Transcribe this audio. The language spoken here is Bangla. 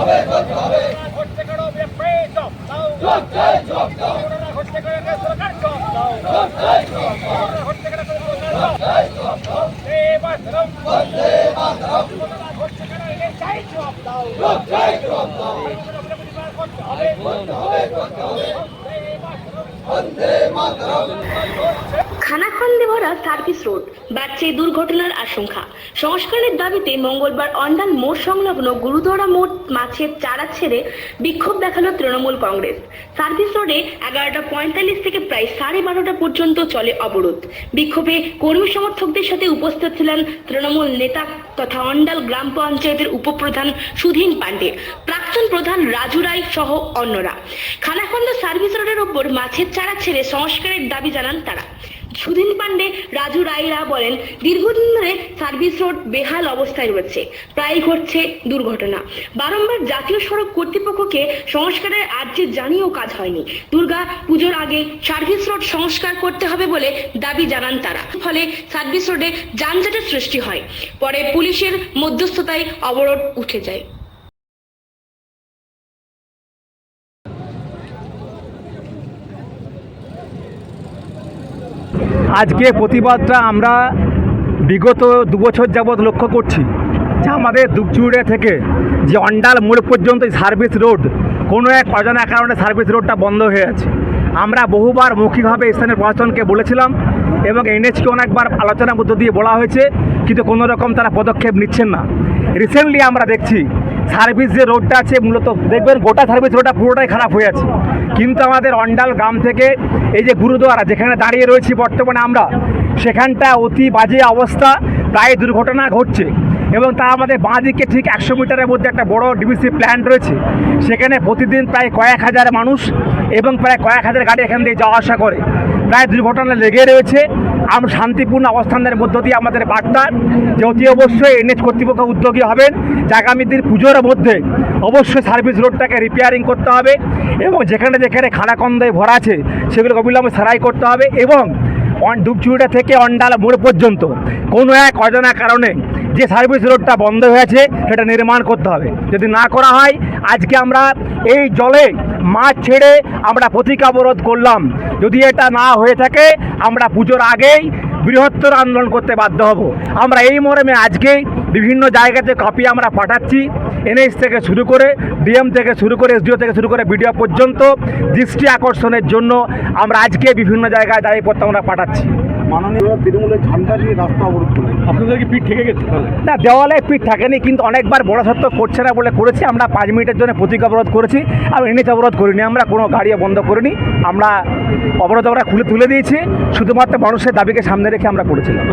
ঘটতে করো বিএফএ জব দাও করোনা ঘটতে করে জব দাও জব মাতরম বন্দে মাতরম চাই জব করতে হবে করতে হবে করতে হবে। বন্দে মাতরম। খানাখন্দে ভরা সার্ভিস রোড বাড়ছে দুর্ঘটনার আশঙ্কা। সংস্কারের দাবিতে মঙ্গলবার অন্ডাল মোড় সংলগ্ন গুরুদরা মোড় মাছের চারা ছেড়ে বিক্ষোভ দেখাল তৃণমূল কংগ্রেস। সার্ভিস রোডে এগারোটা পঁয়তাল্লিশ থেকে প্রায় সাড়ে বারোটা পর্যন্ত চলে অবরোধ। বিক্ষোভে কর্মী সমর্থকদের সাথে উপস্থিত ছিলেন তৃণমূল নেতা তথা অন্ডাল গ্রাম পঞ্চায়েতের উপপ্রধান সুধীন পাণ্ডে, প্রাক্তন প্রধান রাজু রায় সহ অন্যরা। খানাখন্দ সার্ভিস রোডের ওপর মাছের চারা ছেড়ে সংস্কারের দাবি জানান তারা। সুধীন পান্ডে রাজু রায়রা বলেন, দীর্ঘদিন ধরে সার্ভিস রোড বেহাল অবস্থায় রয়েছে। প্রায়ই ঘটছে দুর্ঘটনা। বারংবার জাতীয় সড়ক কর্তৃপক্ষকে সংস্কারের আর্জি জানিয়েও কাজ হয়নি। দুর্গা পুজোর আগে সার্ভিস রোড সংস্কার করতে হবে বলে দাবি জানান তারা। ফলে সার্ভিস রোডে যানজটের সৃষ্টি হয়। পরে পুলিশের মধ্যস্থতায় অবরোধ উঠে যায়। আজকে প্রতিবাদটা আমরা বিগত দু বছর যাবৎ লক্ষ্য করছি যে আমাদের দুপচুড়ে থেকে যে অন্ডাল মোড় পর্যন্ত সার্ভিস রোড, কোনো এক অজানা কারণে সার্ভিস রোডটা বন্ধ হয়ে আছে। আমরা বহুবার মৌখিকভাবে স্থানীয় প্রশাসনকে বলেছিলাম এবং এনএচকে অনেকবার আলোচনার মধ্য দিয়ে বলা হয়েছে, কিন্তু কোনো রকম তারা পদক্ষেপ নিচ্ছেন না। রিসেন্টলি আমরা দেখছি সার্ভিস যে রোডটা আছে, মূলত দেখবেন গোটা সার্ভিস রোডটা পুরোটাই খারাপ হয়ে আছে। কিন্তু আমাদের অন্ডাল গ্রাম থেকে এই যে গুরুদুয়ারা, যেখানে দাঁড়িয়ে রয়েছি বর্তমানে আমরা, সেখানটা অতি বাজে অবস্থা, প্রায় দুর্ঘটনা ঘটছে। এবং তা আমাদের বাঁ দিকে ঠিক একশো মিটারের মধ্যে একটা বড় ডিবিসি প্ল্যান্ট রয়েছে। সেখানে প্রতিদিন প্রায় কয়েক হাজার মানুষ এবং প্রায় কয়েক হাজার গাড়ি এখান দিয়ে যাওয়া আসা করে। প্রায় দুর্ঘটনা লেগে রয়েছে। আমরা শান্তিপূর্ণ অবস্থানের মধ্য দিয়ে আমাদের বার্তা যে অতি অবশ্যই এনএচ কর্তৃপক্ষ উদ্যোগী হবেন। যে আগামী দিন পুজোর মধ্যে অবশ্যই সার্ভিস রোডটাকে রিপেয়ারিং করতে হবে এবং যেখানে যেখানে খানাকন্দায় ভরা আছে, সেগুলোকে অবিলম্বে সারাই করতে হবে এবং ডুবচুড়িটা থেকে অন্ডাল মোড় পর্যন্ত কোনো এক অজানা কারণে যে সার্ভিস রোডটা বন্ধ হয়েছে, সেটা নির্মাণ করতে হবে। যদি না করা হয়, আজকে আমরা এই জলে মাছ ছেড়ে আমরা প্রতিকাবরোধ করলাম। যদি এটা না হয়ে থাকে, আমরা পুজোর আগেই বৃহত্তর আন্দোলন করতে বাধ্য হব। আমরা এই মরমে আজকেই বিভিন্ন জায়গাতে কপি আমরা পাঠাচ্ছি। এনএস থেকে শুরু করে ডিএম থেকে শুরু করে এসডিও থেকে শুরু করে বিডিও পর্যন্ত দৃষ্টি আকর্ষণের জন্য আমরা আজকে বিভিন্ন জায়গায় দাঁড়িয়ে আমরা পাঠাচ্ছি। মাননীয় তৃণমূলের ঝান্ডা নিয়ে রাস্তা অবরোধ করলেন। আপনাদের কি পিঠ থেকে গেছে না দেওয়ালে পিঠ থাকেনি কিন্তু অনেকবার বড় সত্য করছে না বলে করেছি। আমরা পাঁচ মিনিটের জন্য প্রতীক অবরোধ করেছি আর এনেছে অবরোধ করিনি আমরা কোনো গাড়িও বন্ধ করিনি। আমরা অবরোধ আমরা খুলে তুলে দিয়েছি শুধুমাত্র মানুষের দাবিকে সামনে রেখে আমরা করেছিলাম।